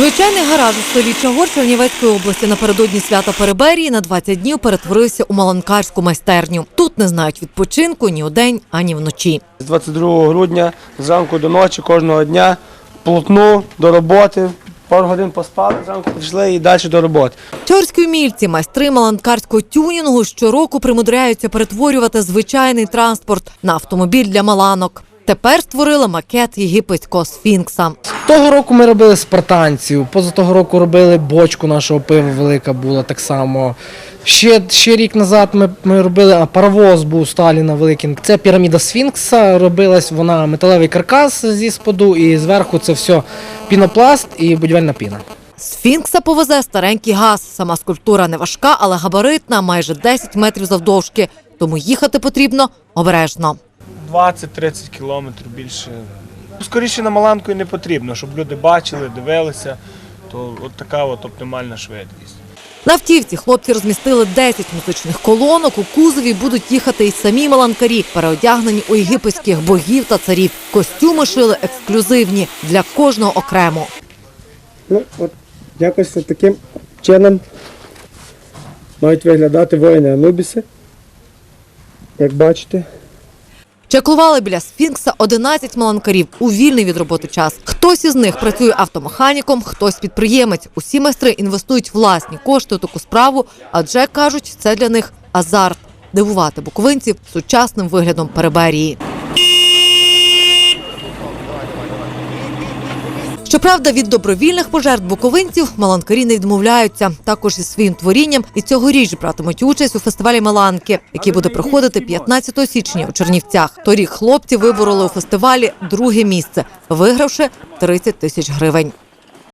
Звичайний гараж у селі Чагор Чернівецької області напередодні свята Переберії на 20 днів перетворився у маланкарську майстерню. Тут не знають відпочинку ні удень, ані вночі. З 22 грудня зранку до ночі кожного дня плотну до роботи. Пару годин поспали, зранку прийшли і далі до роботи. Чорські умільці, майстри маланкарського тюнінгу щороку примудряються перетворювати звичайний транспорт на автомобіль для маланок. Тепер створили макет єгипетського сфінкса. Того року ми робили спартанців, поза того року робили бочку нашого пива велика була так само. Ще, ще рік назад ми, ми робили а, паровоз був Сталіна великий. Це піраміда Сфінкса. Робилась вона металевий каркас зі споду, і зверху це все пінопласт і будівельна піна. Сфінкса повезе старенький газ. Сама скульптура не важка, але габаритна, майже 10 метрів завдовжки. Тому їхати потрібно обережно. 20-30 кілометрів більше. Скоріше на Маланку і не потрібно, щоб люди бачили, дивилися. То от така от оптимальна швидкість. На автівці хлопці розмістили 10 музичних колонок. У кузові будуть їхати й самі маланкарі, переодягнені у єгипетських богів та царів. Костюми шили ексклюзивні для кожного окремо. Ну, от якось таким чином мають виглядати воїни Анубіси. Як бачите. Чеклували біля сфінкса 11 маланкарів у вільний від роботи час. Хтось із них працює автомеханіком, хтось підприємець. Усі майстри інвестують власні кошти у таку справу, адже кажуть, це для них азарт дивувати буковинців сучасним виглядом переберії. Щоправда, від добровільних пожертв буковинців маланкарі не відмовляються. Також із своїм творінням і цьогоріч братимуть участь у фестивалі Маланки, який буде проходити 15 січня у Чернівцях. Торік хлопці вибороли у фестивалі друге місце, вигравши 30 тисяч гривень.